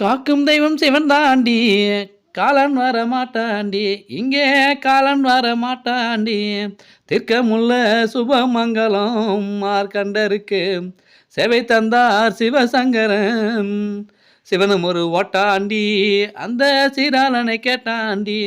காக்கும் தெய்வம் சிவன் தாண்டி காலன் வர மாட்டாண்டி இங்கே காலன் வர மாட்டாண்டி திருக்கமுள்ள சுபமங்கலம் மார்க்கண்டருக்கு சேவை தந்தார் சிவசங்கரன். சிவனும் ஒரு ஓட்டாண்டி அந்த சீராளனை கேட்டாண்டி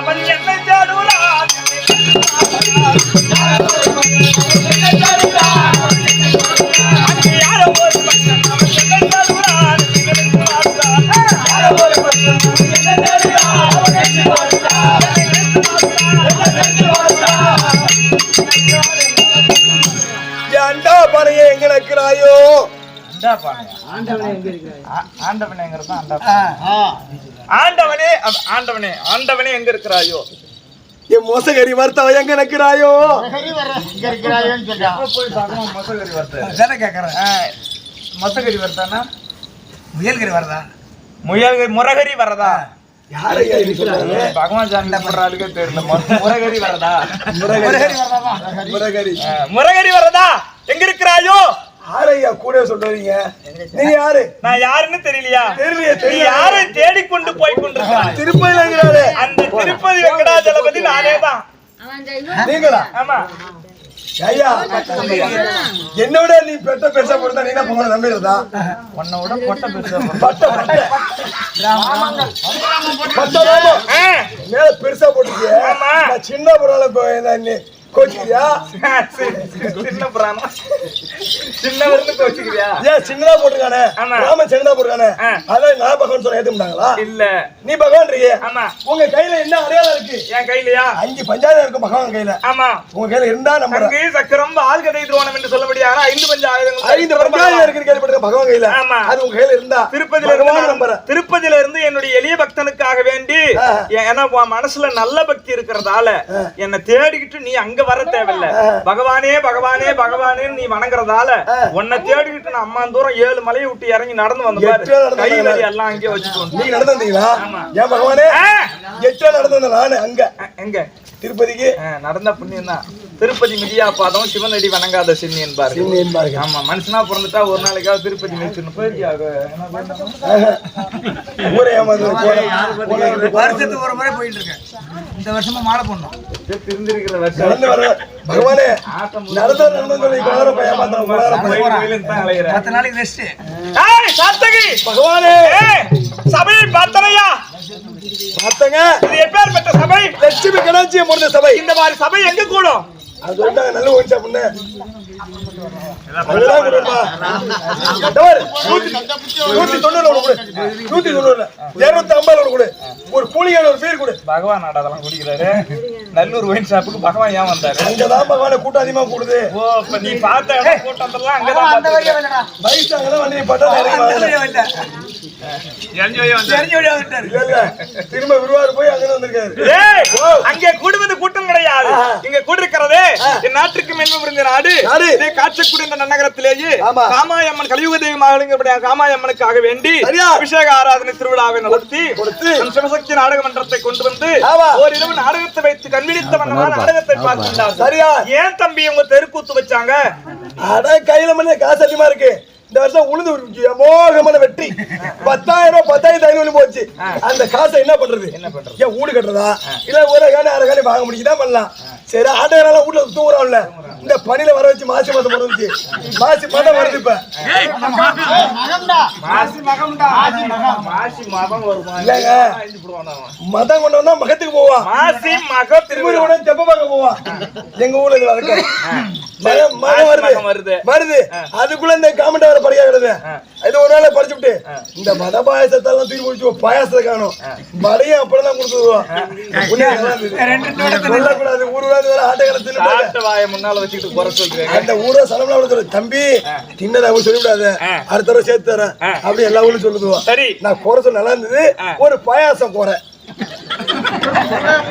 அவன் என்னை தேடுகிறான் அங்கே யாரோ ஒரு பக்தன் அவன் என்னை தேடுகிறான் யாரோ ஒரு பக்தன் அவன் என்னை தேடுகிறான் அவன் என்னை ஏன்டா பறைய கிடக்கிறாயோ ஆண்டவனே. அவ- ஆண்டவனே ஆண்டவனே எங்க இருக்கிறாயோ என் மோசகரி வர்த்தவ எங்க நிக்கிறாயோ தானே கேக்குறேன். மொத்தகரி வருதானா முயல்கரி வரதா? முயல்கரி முரகரி வரதா? பகவான் சாமி போடுற ஆளுக்கே தெரியல. முரகரி வரதா? முரகரி முரகரி ஆ, முரகரி வரதா? எங்க இருக்கிறாயோ யாரையா கூட சொல்றீங்க? நீ யாரு? நான் யாருன்னு தெரியலையா? தெரியலையே, நீ தெரியலையே. யாரை தேடிக்கொண்டு போய் கொண்டிருக்கிறாய்? திருப்பதியில இருக்கிறாரு. அந்த திருப்பதி வெங்கடாஜலபதி நானே தான். நீங்களா? ஆமா. ஐயா என்னோட நீ பெட்ட பெருசா போடுறதா நீ என்ன பொங்கலை நம்பிடுறதா உன்னை விட கொட்டை பெருசா பட்ட பட்ட. பட்ட மேல பெருசா சின்ன கோச்சிக்கிறியா? சின்ன புராணம். சின்னவர்னு கோச்சுக்கிறியா? ஏன் சின்னதா போட்டிருக்கானே. ஆமா. ராமன் சின்னதா போட்டிருக்கானே. ஆ. அதான் நான் பகவான் சொல்ல ஏத்துக்கிட்டாங்களா? இல்ல. நீ பகவான் ஆமா. உங்க கையில என்ன அடையாளம் இருக்கு? என் கையிலயா? அஞ்சு பஞ்சாயம் இருக்கு பகவான் கையில. ஆமா. உங்க கையில இருந்தா அங்கு சக்கரம் ஆழ்கதை துரோணம் என்று சொல்லபடியான ஐந்து பஞ்ச ஆயுதங்கள் ஐந்து பஞ்சாயம் இருக்குன்னு கேள்விப்பட்டிருக்க பகவான் கையில. ஆமா. அது உங்க கையில இருந்தா திருப்பதியில இருந்து நம்புறேன் திருப்பதியில இருந்து என்னுடைய எளிய பக்தனுக்காக வேண்டி. ஏன்னா மனசுல நல்ல பக்தி இருக்கிறதால என்னை தேடிக்கிட்டு நீ அங்க இங்க வர தேவையில்ல. பகவானே பகவானே பகவானே நீ வணங்குறதால உன்னை தேடிக்கிட்டு நான் அம்மா தூரம் ஏழு மலையை விட்டு இறங்கி நடந்து வந்த கை? வலி எல்லாம் அங்கேயே வச்சுட்டு வந்து நீங்க நடந்து வந்தீங்களா? ஏன் பகவானே? எட்டா நடந்து வந்தேன் நானு அங்க. எங்க? திருப்பதிக்கு? நடந்த புண்ணியம் தான் திருப்பதி மிதியா பாதம் சிவனடி வணங்காத சின்னி என்பாரு சின்ன என்பாருங்க. ஆமா மனுஷனா பிறந்துட்டா ஒரு நாளைக்காவது திருப்பதி மிதிச்சுன்னு போயிருக்கியா என்ன வேண்டாமா? ஊரே வருஷத்துக்கு ஒரு முறை போயிட்டு இருக்கேன். இந்த வருஷமா மாலை போடணும். திருந்திருக்கிற வருஷம். நடந்து வர பகவானே நடந்து நடந்து சொல்லி குளார போய் ஏமாத்துறேன் குளார போய். கோயில் கோயிலுன்னு தான் அலையிற. பத்து நாளைக்கு ரெஸ்ட் ஏய், சாத்தகி! பகவானே! சபையை பார்த்தனையா பார்த்தங்க இது எப்பேற்பட்ட சபை? லட்சுமி கடாட்சியம் முடிந்த சபை. இந்த மாதிரி சபை எங்க கூடும்? அது சொல்லிட்டாங்க நல்ல ஒழிச்சா பொண்ணு அதுதான் கொடுப்பா. இந்த பாரு, நூத்தி நூத்தி தொண்ணூறு ஒண்ணு கொடு. நூத்தி தொண்ணூறுல. இருநூத்தி ஐம்பதுல ஒண்ணு கொடு. ஒரு கூலியான ஒரு பேர் கொடு. பகவான் ஆடா அதெல்லாம் குடிக்கிறாரு. நல்லூர் ஒயின் ஷாப்புக்கு பகவான் ஏன் வந்தாரு? அங்கதான் பகவான கூட்டம் அதிகமா கூடுது. ஓ இப்ப நீ பார்த்த கூட்டத்தெல்லாம் அங்கதான் வழியா வந்துட்டாரு. இல்ல, இல்ல. திரும்ப விருவாரு போய் அங்க வந்திருக்காரு. ஏய், அங்கே கூடுவது கூட்டம் கிடையாது. இங்க கூடிருக்கிறதே என் நாட்டுக்கு மென்மை புரிந்த நாடு. இதை காற்றக்கூடிய இந்த நன்னகரத்திலேயே. காமாயம்மன் கலியுக தெய்வமாக காமாயம்மனுக்காக வேண்டி சரியா. அபிஷேக ஆராதனை திருவிழாவை நடத்தி சிவசக்தி நாடக மன்றத்தை கொண்டு வந்து ஆமா. ஓரிரவு நாடகத்தை வைத்து கண்விழித்த வண்ணமான நாடகத்தை பார்க்கின்றார் சரியா? ஏன் தம்பி உங்க தெருக்கூத்து வச்சாங்க? அட கையில காசு அதிகமா இருக்கு. இந்த வருஷம் உளுந்து ஒரு அமோகமான வெற்றி. பத்தாயிரம் ரூபாய் பத்தாயிரத்தி ஐநூறு போச்சு. அந்த காசை என்ன பண்றது? என்ன பண்றது? ஏன் வீடு கட்டுறதா? இல்ல ஒரு காணி அரை காணி வாங்க முடியுதா? பண்ணலாம். சரி ஆட்டையெல்லாம் வீட்டுல தூங்குறோம்ல இந்த பனியில வர வச்சு மாசி மாதம் பிறந்துச்சு மாசி மாதம் வருது இப்ப. மாசி மகம்டா. மாசி மகம் வருமா இல்லைங்க. அழிஞ்சு போடுவானா அவன். மதம் கொண்டு வந்தா மகத்துக்கு போவான் மாசி மக திருமணி திருவிழா உடனே தெப்ப பார்க்க போவான் எங்க ஊர்ல இது மகம் வருது. வருது. வருது அதுக்குள்ள இந்த காமெண்ட் வர படிக்க கிடது இது ஒரு நாள் படிச்சு விட்டு. இந்த மத பாயசத்தை எல்லாம் தூக்கி முடிச்சு பாயாசத்தை காணும். வடையும் அப்படிதான் கொடுத்துருவோம் சொல்லக்கூடாது ஊருவாது வேற ஆட்டக்கார தின்னு காட்டு வாயை முன்னால வச்சுக்கிட்டு குறை சொல்றேன் அந்த ஊரை சலம்ல விட தம்பி தின்னதை அவங்க சொல்லிவிடாத. அடுத்த தடவை சேர்த்து தரேன். அப்படி எல்லா ஊரும் சொல்லுதுவோம் சரி. நான் குறை சொல்ல நல்லா இருந்தது. ஒரு பாயாசம் குறை.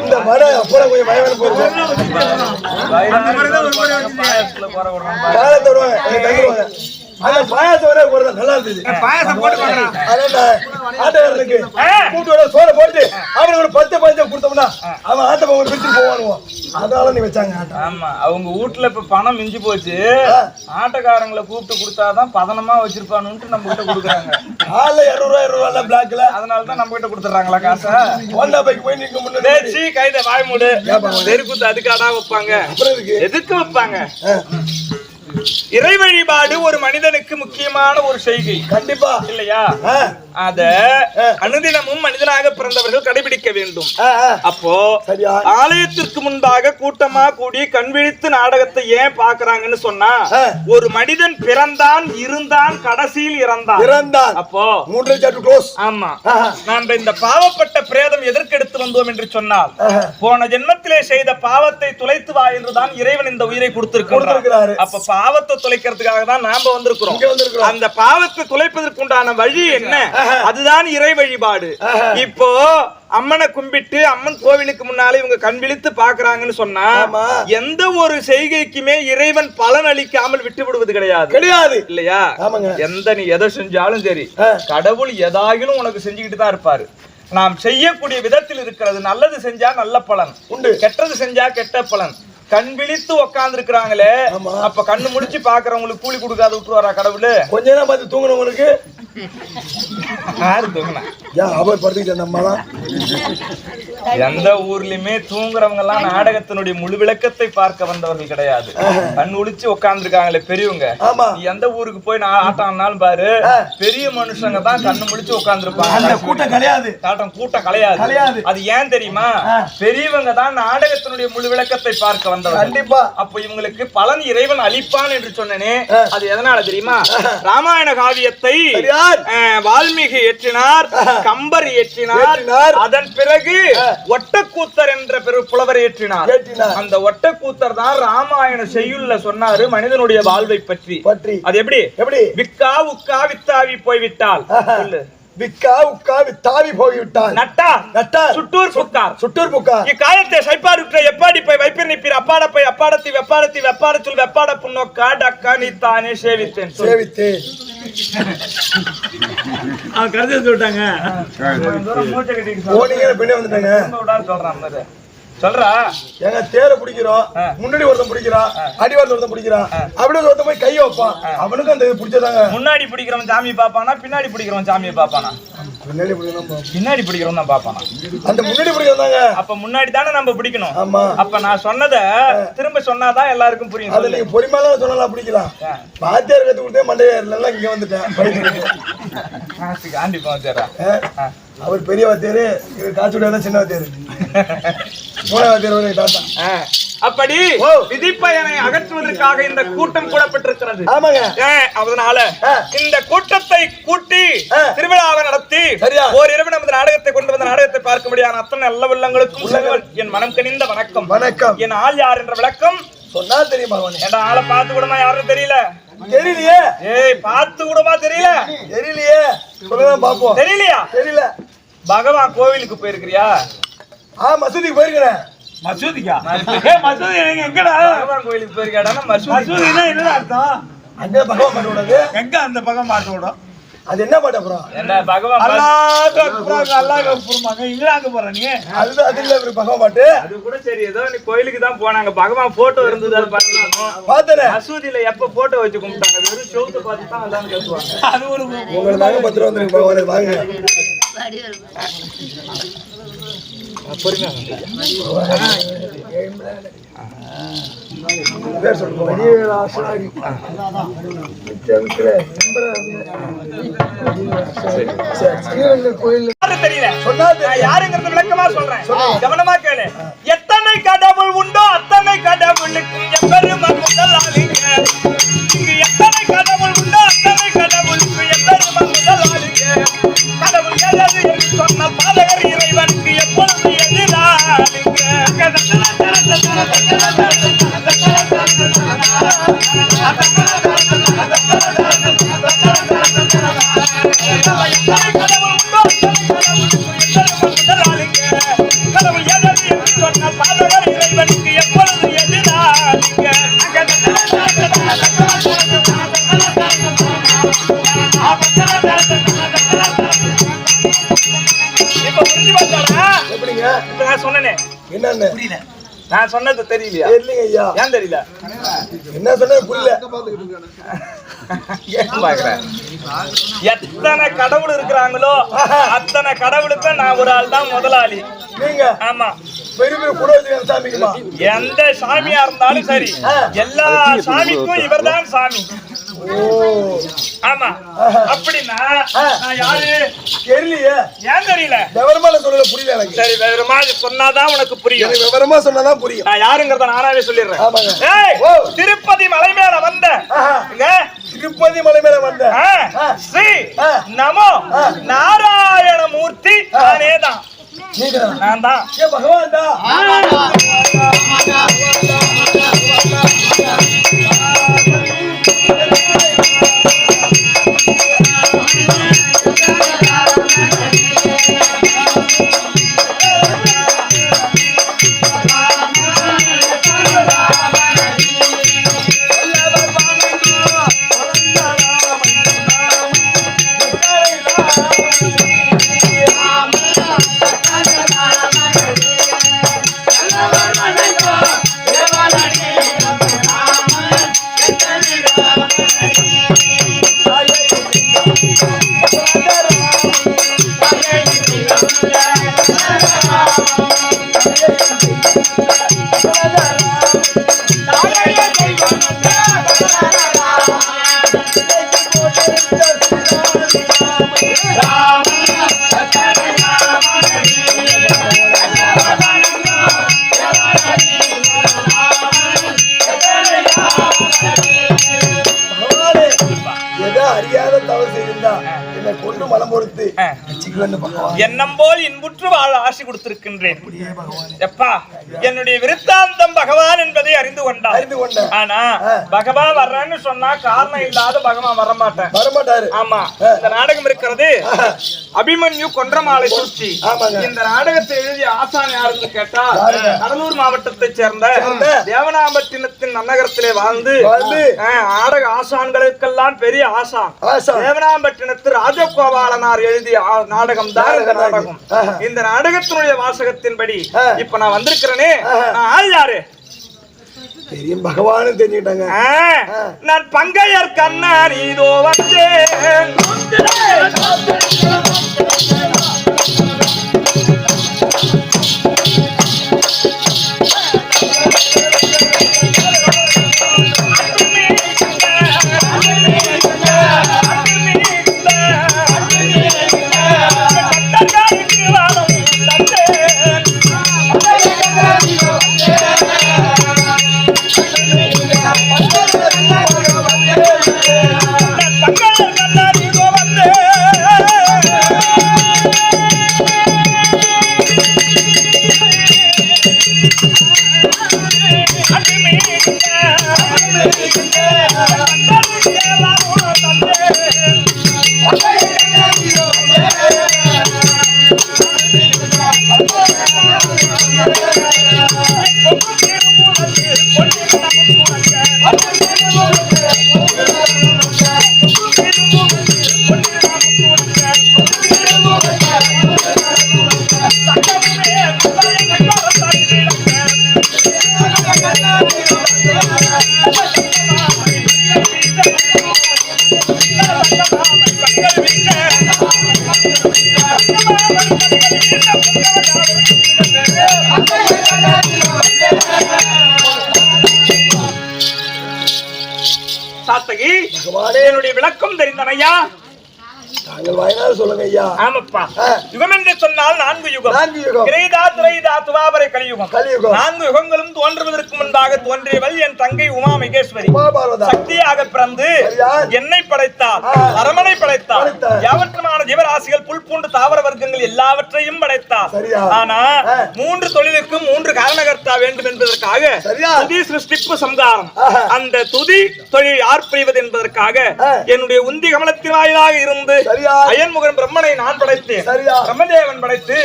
இந்த வடை அப்புறம் கொஞ்சம் பயமான பாயசத்துல குறை விடுறான் அந்த பாயாசம் குறை நல்லா இருந்தது. பாயசம் போட்டு ஆட்டக்காரனுக்கு சோறை போட்டு அவனுக்கு ஒரு பத்து பஞ்சம் கொடுத்தோம்னா அவன் ஆட்ட போக பிரிச்சு போவானுவோம் அதனால நீ வச்சாங்க ஆமா அவங்க வீட்டுல இப்ப பணம் மிஞ்சி போச்சு. ஆட்டக்காரங்களை கூப்பிட்டு கொடுத்தாதான் பதனமா வச்சிருப்பானுன்ட்டு நம்ம கிட்ட கொடுக்குறாங்க. ஆள்ல இருநூறுவா இருநூறுவா பிளாக்ல. அதனாலதான் நம்ம கிட்ட கொடுத்துறாங்களா காசை? ஹோண்டா பைக் போய் முன்னாடி தேய்ச்சி கைத வாய். மூடு தெருக்கூத்து அதுக்காடா வைப்பாங்க. எதுக்கு? வைப்பாங்க? இறை வழிபாடு ஒரு மனிதனுக்கு முக்கியமான ஒரு செய்கை. கண்டிப்பா. இல்லையா? அத அனுதினமும் மனிதனாக பிறந்தவர்கள் கடைபிடிக்க வேண்டும். அப்போ ஆலயத்திற்கு முன்பாக கூட்டமா கூடி கண்விழித்து நாடகத்தை ஏன் பாக்குறாங்கன்னு சொன்னா. ஒரு மனிதன் பிறந்தான் இருந்தான் கடைசியில் இறந்தான் இறந்தான் அப்போ மூன்று சாப்டர் க்ளோஸ் ஆமா. நாம் இந்த பாவப்பட்ட பிரேதம் எதற்கு எடுத்து வந்தோம் என்று சொன்னால். போன ஜென்மத்திலே செய்த பாவத்தை துளைத்து வா என்றுதான் இறைவன் இந்த உயிரை கொடுத்திருக்கிறாரு. அப்ப பாவத்தை துளைக்கிறதுக்காக தான் நாம வந்திருக்கிறோம். அந்த பாவத்தை துளைப்பதற்கு உண்டான வழி என்ன அதுதான் இறை வழிபாடு இப்போ அம்மனை கும்பிட்டு அம்மன் கோவிலுக்கு முன்னாலே இவங்க கண் விழித்து பாக்குறாங்கன்னு சொன்னா. எந்த ஒரு செய்கைக்குமே இறைவன் பலன் அளிக்காமல் விட்டு விடுவது கிடையாது கிடையாது இல்லையா. எந்த நீ எதை செஞ்சாலும் சரி. கடவுள் எதாயிலும் உனக்கு செஞ்சுக்கிட்டு தான் இருப்பாரு நாம் செய்யக்கூடிய விதத்தில் இருக்கிறது நல்லது செஞ்சா நல்ல பலன் உண்டு. கெட்டது செஞ்சா கெட்ட பலன் கண் விழித்து உட்கார்ந்து இருக்கிறாங்களே. அப்ப கண்ணு முடிச்சு பாக்குறவங்களுக்கு கூலி கொடுக்காத விட்டுருவாரா கடவுள் கொஞ்ச நேரம் பார்த்து தூங்கினவனுக்கு யாரு தூங்கினா ஏன் அவர் படுத்துக்கிட்ட நம்மலாம் எந்த ஊர்லயுமே தூங்குறவங்க எல்லாம் நாடகத்தினுடைய முழு விளக்கத்தை பார்க்க வந்தவர்கள் கிடையாது. கண் உளிச்சு உட்கார்ந்துருக்காங்களே பெரியவங்க. எந்த ஊருக்கு போய் நான் ஆட்டாம்னாலும் பாரு பெரிய மனுஷங்க தான் கண்ணு முடிச்சு அந்த உட்கார்ந்துருப்பாங்க கூட்டம் கிடையாது காட்டம் கூட்டம் கலையாது. கலையாது. அது ஏன் தெரியுமா? பெரியவங்க தான் நாடகத்தினுடைய முழு விளக்கத்தை பார்க்க வந்தவங்க கண்டிப்பா. அப்ப இவங்களுக்கு பலன் இறைவன் அளிப்பான் என்று சொன்னனே. அது எதனால தெரியுமா? ராமாயண காவியத்தை அஹ், வால்மீகி ஏற்றினார் கம்பர் ஏற்றினார் ஏற்றினார். அதன் பிறகு ஒட்டக்கூத்தர் என்ற பெரு புலவர் ஏற்றினார். ஏற்றினார். அந்த ஒட்டக்கூத்தர் தான் ராமாயண செய்யுள்ல சொன்னாரு மனிதனுடைய வாழ்வை பற்றி. பற்றி. அது எப்படி? எப்படி? விக்கா உக்கா வித்தாவி போய்விட்டால். விக்கா உக்கா வித்தாவி போய்விட்டான் நட்டார் நட்டார் சுட்டூர் புக்கார் சுட்டூர் புக்கார் இக்காயத்தை சைப்பாருற்ற எப்பாடி போய் வைப்பிர் நிப்பீர்? அப்பாட போய் அப்பாடத்தி வெப்பாடத்தி வெப்பாட சொல் வெப்பாட புண்ணோக்கா டக்கா நீ தானே சேவித்தேன் சொல். சேவித்து அவன் கருத்து சொல்லிட்டாங்க. பின்னே வந்துட்டாங்க. சொல்றான் பாரு. சொல்றா. ஏங்க தேரை பிடிக்கிறோம். முன்னாடி ஒருத்தன் பிடிக்கிறான் அடிவாரத்துல ஒருத்தன் பிடிக்கிறான். அப்படியே ஒருத்தன் போய் கையை வைப்பான். அவனுக்கும் அந்த பிடிச்சதாங்க. முன்னாடி பிடிக்கிறவன் சாமியை பாப்பானா பின்னாடி பிடிக்கிறவன் சாமியை பாப்பானா பின்னாடி பிடிக்கிறவன் தான் பாப்பானா அந்த முன்னாடி பிடிக்கிறதாங்க அப்ப முன்னாடி தானே நம்ம பிடிக்கணும். ஆமா. அப்ப நான் சொன்னத திரும்ப சொன்னாதான் எல்லாருக்கும் புரியும். அதை. நீங்க சொன்னாலும் பிடிக்கலாம். ஆ. பாத்தியார் கத்து கொடுத்தே மண்டையாரில் இங்க வந்துட்டேன். காசு காண்டி? அவர் பெரிய வாத்தியாரு இவர் தான் சின்ன வாத்தியாரு. மூணாவது ஒரு தாத்தா அப்படி. விதிப்பயனை அகற்றுவதற்காக இந்த கூட்டம் கூடப்பட்டிருக்கிறது. அதனால. இந்த கூட்டத்தை கூட்டி. திருவிழாவை நடத்தி சரியா. ஓரிரவு நமது நாடகத்தை கொண்டு வந்த நாடகத்தை பார்க்கும்படியான அத்தனை நல்ல உள்ளங்களுக்கும் என் மனம் கனிந்த வணக்கம். வணக்கம். என் ஆள் யார் என்ற விளக்கம்? சொன்னா தெரியுமா என் ஆளை பார்த்து கூடமா யாரும் தெரியல. தெரியலையே. ஏய் பார்த்து கூடமா தெரியல. தெரியலையே. சொல்லதான் பாப்போம் தெரியலையா? தெரியல. பகவான் கோவிலுக்கு போயிருக்கிறியா? ஆ மசூதிக்கு போயிருக்கிறேன். மசூதிக்கா? மசூதி. எங்கடா? பகவான் கோவிலுக்கு போயிருக்காடா மசூதி மசூதினா என்ன அர்த்தம்? அங்கே பகவான் விடாது. எங்க அந்த பக்கம் மாட்ட விடும்? அது என்ன பாட்டு அப்புறம்? என்ன பகவான் அல்லாஹ் அக்பர் அல்லாஹ் அக்பர்மாங்க இங்கிலாந்து போற நீ? அது அது இல்ல இவரு பகவான் பாட்டு. அது கூட சரி ஏதோ நீ கோயிலுக்கு தான் போனாங்க. பகவான் போட்டோ இருந்தது அது பண்ணலாம் பார்த்தனே மசூதியில எப்ப போட்டோ வச்சு கும்பிட்டாங்க? வெறும் செவுத்த பார்த்து தான் எல்லாம் பேசுவாங்க அது ஒரு உங்களுக்கு தாங்க பத்து ரூபா வந்துருக்கு பகவானே வாங்க. கோயில் யாரு தெரியல சொன்னா யாருங்கிறது விளக்கமா சொல்றேன் கவனமா கேளு நான் சொன்னது தெரியலையா? தெரியலங்க ஐயா ஏன் தெரியல? என்ன சொன்னது புரியல. ஏன் பாக்குறேன் எத்தனை கடவுள் இருக்கிறாங்களோ அத்தனை கடவுளுக்கும் நான் ஒரு ஆள் தான் முதலாளி. நீங்க ஆமா. எந்த சாமியா இருந்தாலும் சரி எல்லா சாமிக்கும் இவர்தான் சாமி. ஆமா. அப்படின்னா நான் யாரு? தெரியலையே. ஏன் தெரியல? விவரமா சொல்லல புரியல எனக்கு. சரி மாதிரி சொன்னாதான் உனக்கு புரியும். விவரமா சொன்னாதான் புரியும். நான் யாருங்கிறத நானாவே சொல்லிடுறேன். திருப்பதி மலை மேல வந்த. திருப்பதி மலை மேல வந்த. ஸ்ரீ. நமோ நாராயணமூர்த்தி நானே தான் நான் தான் பகவான் தான் Eh, எண்ணம் போல் இன்புற்று வாழ ஆசை கொடுத்திருக்கின்றேன். எப்பா என்னுடைய விருத்தாந்தம் பகவான் என்பதை அறிந்து கொண்டார். அறிந்து கொண்டேன் ஆனா பகவான் வர்றேன்னு சொன்னா காரணம் இல்லாத பகவான் வர மாட்டேன் வரமாட்டாரு. ஆமா இந்த நாடகம் இருக்கிறது அபிமன்யு கொன்றமாலை சூழ்ச்சி. ஆமாங்க. இந்த நாடகத்தை எழுதிய ஆசான் யாருன்னு கேட்டா? கடலூர் மாவட்டத்தைச் சேர்ந்த தேவனாம்பட்டினத்தின் நன்னகரத்திலே வாழ்ந்து நாடக ஆசான்களுக்கெல்லாம் பெரிய ஆசான். ஆசா தேவனாம்பட்டினத்து ராஜகோபாலனார் எழுதிய நாடகம் தான் இந்த நாடகம். இந்த நாடகத்தினுடைய வாசகத்தின்படி. இப்ப நான் வந்திருக்கிறேனே. ஆஹா. நான் ஆள் யாரு? தெரியும் பகவானும் தெரிஞ்சுக்கிட்டாங்க. நான் பங்கையர் கண்ணன் இதோ வந்தேன் சாத்தகி என்னுடைய விளக்கம் தெரிந்தனையா தாங்கள் வாயினால் சொல்லுங்க ஐயா ஆமப்பா ஆ. யுகம் என்று சொன்னால் நான்கு யுகம் நான்கு யுகம் கிரைதா துரைதா துவாபரை கலியுகம் கலியுகம் நான்கு யுகங்களும் தோன்றுவதற்கு முன்பாக தோன்றியவள் என் தங்கை உமா மகேஸ்வரி சக்தியாக பிறந்து? என்னை படைத்தார். அரமனை படைத்தார். யாவற்றமான ஜீவராசிகள் புல் பூண்டு தாவர வர்க்கங்கள் எல்லாவற்றையும் படைத்தார்? ஆனா. மூன்று தொழிலுக்கும் மூன்று காரணகர்த்தா வேண்டும் என்பதற்காக? துதி சிருஷ்டிப்பு சம்காரம் ஆஹா. அந்த துதி தொழில் யார் புரிவது என்பதற்காக. என்னுடைய உந்தி கமலத்தின் வாயிலாக இருந்து சரியா? அயன்முகன் பிரம்மனை நான் படைத்தேன் சரியா? பிரம்மதேவன் படைத்து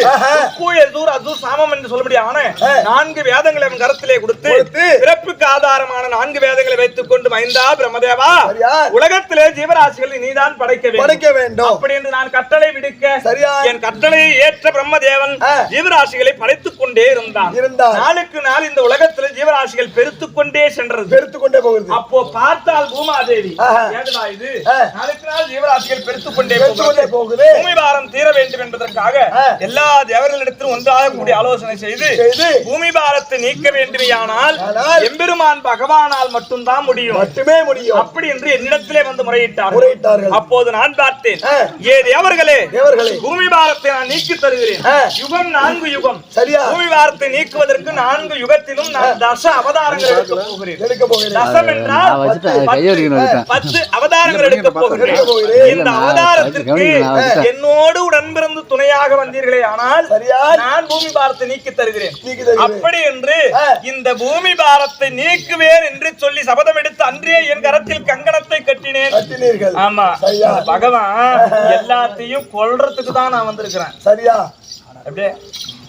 அதூர், சாமம் என்று சொல்லும்படியான. நான்கு வேதங்களை அவன் கரத்திலே கொடுத்து பிறப்புக்கு ஆதாரமான நான்கு வேதங்களை வைத்துக் கொண்டு மைந்தா பிரம்மதேவா? உலகத்திலே ஜீவராசிகளை நீதான் படைக்க வேண்டும் படைக்க வேண்டும் அப்படி என்று நான் கட்டளை விடுக்க சரியா? என் கட்டளையை ஏற்ற பிரம்மதேவன். ஜீவராசிகளை படைத்துக் கொண்டே இருந்தான் இருந்தான். நாளுக்கு நாள் இந்த உலகத்திலே ஜீவராசிகள் பெருத்துக் கொண்டே சென்றது பெருத்து கொண்டே போகுது அப்போ பார்த்தால் பூமாதேவி இது. நாளுக்கு நாள் ஜீவராசிகள் பெருத்துக் கொண்டே போகுது. பூமி பாரம் தீர வேண்டும் என்பதற்காக. எல்லா தேவர்களிடத்திலும் ஒன்றாக கூடிய ஆலோசனை செய்து செய்து, பூமி பாரத்தை நீக்க வேண்டுமையானால் எம்பெருமான் பகவானால் மட்டும்தான் முடியும். மட்டுமே முடியும். அப்படி என்று என்னிடத்திலே வந்து முறையிட்டார் முறையிட்டார்கள். அப்போது நான் பார்த்தேன். ஏ தேவர்களே தேவர்களே. பூமி பாரத்தை நான் நீக்கி தருகிறேன். யுகம் நான்கு யுகம். சரியா? பூமி பாரத்தை நீக்குவதற்கு நான்கு யுகத்திலும் நான் தச அவதாரங்கள் எடுக்க போகிறேன். எடுக்க போகிறேன். தசம் என்றால் பத்து. அவதாரங்கள் எடுக்க போகிறேன். இந்த அவதாரத்திற்கு என்னோடு உடன்பிறந்து துணையாக வந்தீர்களே ஆனால் சரியா? நான் பூமி பாரத்தை நீக்கி தருகிறேன். அப்படி என்று. இந்த பூமி பாரத்தை நீக்குவேன் என்று சொல்லி சபதம் எடுத்து அன்றே என் கரத்தில் கங்கணத்தை கட்டினேன். கட்டினீர்கள். ஆமா. பகவான் எல்லாத்தையும் கொல்றதுக்கு தான் நான் வந்திருக்கிறேன். சரியா? அப்படியே.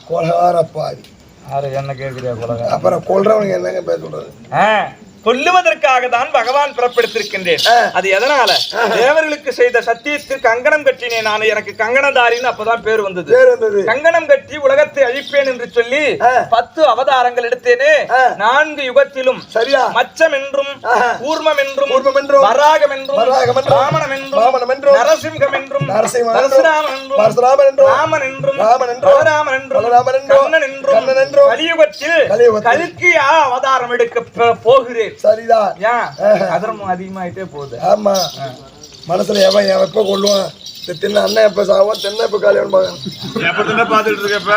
கொலகாரப்பாதி யாரு என்ன கேட்கிறியா கொலகா அப்புறம் கொல்றவனுக்கு என்னங்க பேர் சொல்றது? ஆ, கொல்லுவதற்காக தான் பகவான் பிறப்பெடுத்திருக்கின்றேன். அது எதனால? தேவர்களுக்கு செய்த சத்தியத்திற்கு கங்கணம் கட்டினேன் நான். எனக்கு கங்கணதாரின்னு அப்பதான் பேர் வந்தது. கங்கணம் கட்டி உலகத்தை அழிப்பேன் என்று சொல்லி. பத்து அவதாரங்கள் எடுத்தேனே. நான்கு யுகத்திலும் சரியா? மச்சம் என்றும் ஆஹா. கூர்மம் என்றும் கூர்மம் என்றும், வராகம் என்றும் வராகம் என்றும், ராமணம் என்றும் நரசிம்கம் என்றும் நரசிம்மம் என்றும், பரசுராமன் என்றும் ராமன் என்றும் ராமன் என்றும், பலராமன் என்றும் பலராமன் என்றும், கண்ணன் என்றும் கலியுகத்தில் கலியுகத்தில் கல்கியா அவதாரம் எடுக்க போகிறேன். சரிதான். ஏன். அதர்மம் அதிகமாயிட்டே போகுது. ஆமா. மனசுல எவன் எவன் எப்ப கொள்ளுவான் இந்த தின்ன அண்ணன் எப்ப சாவான் தென்னை எப்ப காலியான்னு பாக்க பாத்துட்டு இருக்கப்ப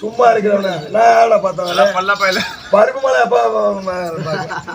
சும்மா இருக்கிறவன. நான் பார்த்தவன? பருப்பு மலை எப்ப